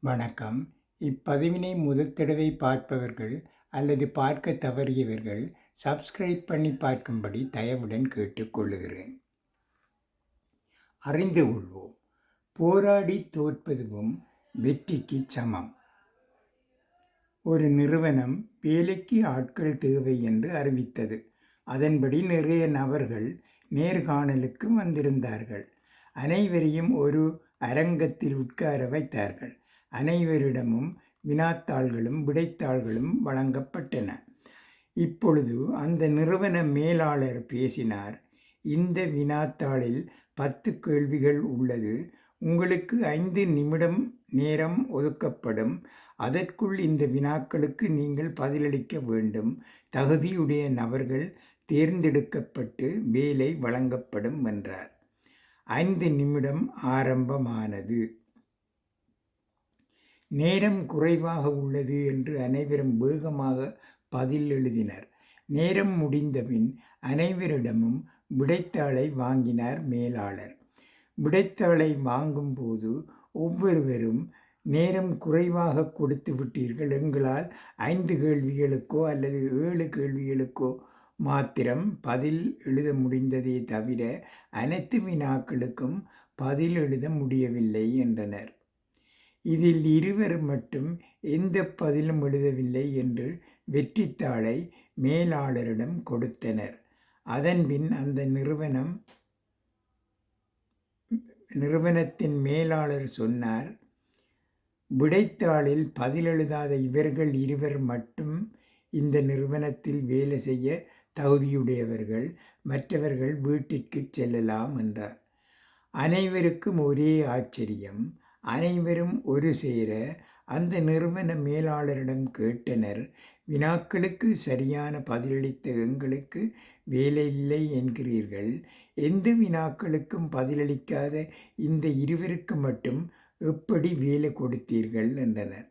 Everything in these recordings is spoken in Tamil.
வணக்கம். இப்பதிவினை முதல் தடவை பார்ப்பவர்கள் அல்லது பார்க்க தவறியவர்கள் சப்ஸ்கிரைப் பண்ணி பார்க்கும்படி தயவுடன் கேட்டுக்கொள்ளுகிறேன். அறிந்து கொள்வோம். போராடி தோற்பதுவும் வெற்றிக்கு சமம். ஒரு நிறுவனம் வேலைக்கு ஆட்கள் தேவை என்று அறிவித்தது. அதன்படி நிறைய நபர்கள் நேர்காணலுக்கு வந்திருந்தார்கள். அனைவரையும் ஒரு அரங்கத்தில் உட்கார வைத்தார்கள். அனைவரிடமும் வினாத்தாள்களும் விடைத்தாள்களும் வழங்கப்பட்டன. இப்பொழுது அந்த நிறுவன மேலாளர் பேசினார் இந்த வினாத்தாளில் பத்து கேள்விகள் உள்ளது. உங்களுக்கு ஐந்து நிமிடம் நேரம் ஒதுக்கப்படும். அதற்குள் இந்த வினாக்களுக்கு நீங்கள் பதிலளிக்க வேண்டும். தகுதியுடைய நபர்கள் தேர்ந்தெடுக்கப்பட்டு வேலை வழங்கப்படும் என்றார். ஐந்து நிமிடம் ஆரம்பமானது. நேரம் குறைவாக உள்ளது என்று அனைவரும் வேகமாக பதில் எழுதினர். நேரம் முடிந்தபின் அனைவரிடமும் விடைத்தாளை வாங்கினார் மேலாளர். விடைத்தாளை வாங்கும்போது ஒவ்வொருவரும் நேரம் குறைவாக கொடுத்து விட்டீர்கள் எங்களால் ஐந்து கேள்விகளுக்கோ அல்லது ஏழு கேள்விகளுக்கோ மாத்திரம் பதில் எழுத முடிந்ததே தவிர அனைத்து வினாக்களுக்கும் பதில் எழுத முடியவில்லை என்றனர். இதில் இருவர் மட்டும் எந்த பதிலும் எழுதவில்லை என்று வெற்றித்தாளை மேலாளரிடம் கொடுத்தனர். அதன்பின் அந்த நிறுவனம் நிறுவனத்தின் மேலாளர் சொன்னார் விடைத்தாளில் பதிலெழுதாத இவர்கள் இருவர் மட்டும் இந்த நிறுவனத்தில் வேலை செய்ய தகுதியுடையவர்கள் மற்றவர்கள் வீட்டிற்கு செல்லலாம் என்றார். அனைவருக்கும் ஒரே ஆச்சரியம் அனைவரும் ஒரு சேர அந்த நிறுவன மேலாளரிடம் கேட்டனர் வினாக்களுக்கு சரியான பதிலளித்த எங்களுக்கு வேலை இல்லை என்கிறீர்கள். எந்த வினாக்களுக்கும் பதிலளிக்காத இந்த இருவருக்கு மட்டும் எப்படி வேலை கொடுத்தீர்கள்? என்றனர்.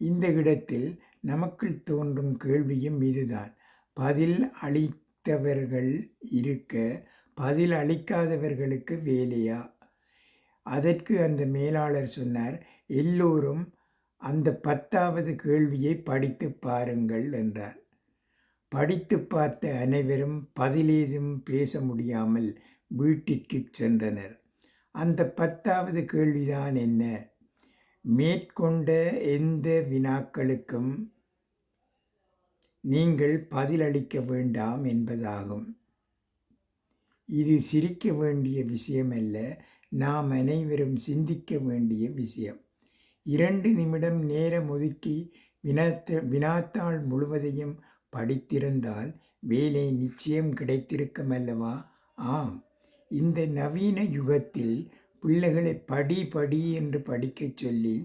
இந்த இடத்தில் நமக்குள் தோன்றும் கேள்வியும் இதுதான். பதில் அளித்தவர்கள் இருக்க பதில் அளிக்காதவர்களுக்கு வேலையா? அதற்கு அந்த மேலாளர் சொன்னார் எல்லோரும் அந்த பத்தாவது கேள்வியை படித்து பாருங்கள் என்றார். படித்து பார்த்த அனைவரும் பதிலேதும் பேச முடியாமல் வீட்டிற்கு சென்றனர். அந்த பத்தாவது கேள்விதான் என்ன? மேற்கொண்ட எந்த வினாக்களுக்கும் நீங்கள் பதிலளிக்க வேண்டாம் என்பதாகும். இது சிரிக்க வேண்டிய விஷயமல்ல நாம் அனைவரும் சிந்திக்க வேண்டிய விஷயம். இரண்டு நிமிடம் நேரம் ஒதுக்கி வினாத்த வினாத்தாள் முழுவதையும் படித்திருந்தால் வேலை நிச்சயம் கிடைத்திருக்கும் அல்லவா? ஆம். இந்த நவீன யுகத்தில் பிள்ளைகளை படி படி என்று படிக்கச் சொல்லி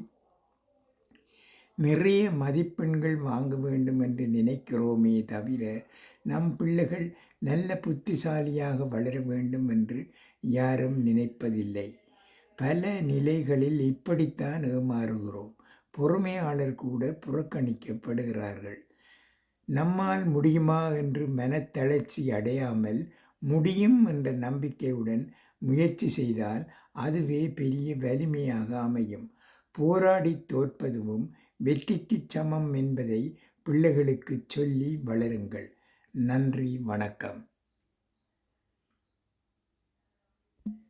நிறைய மதிப்பெண்கள் வாங்க வேண்டும் என்று நினைக்கிறோமே தவிர நம் பிள்ளைகள் நல்ல புத்திசாலியாக வளர வேண்டும் என்று யாரும் நினைப்பதில்லை. பல நிலைகளில் இப்படித்தான் ஏமாறுகிறோம். பொறுமையாளர் கூட புறக்கணிக்கப்படுகிறார்கள். நம்மால் முடியுமா என்று மனத்தளர்ச்சி அடையாமல் முடியும் என்ற நம்பிக்கையுடன் முயற்சி செய்தால் அதுவே பெரிய வலிமையாக அமையும். போராடி தோற்பதுவும் வெற்றிக்கு சமம் என்பதை பிள்ளைகளுக்கு சொல்லி வளருங்கள். நன்றி வணக்கம்.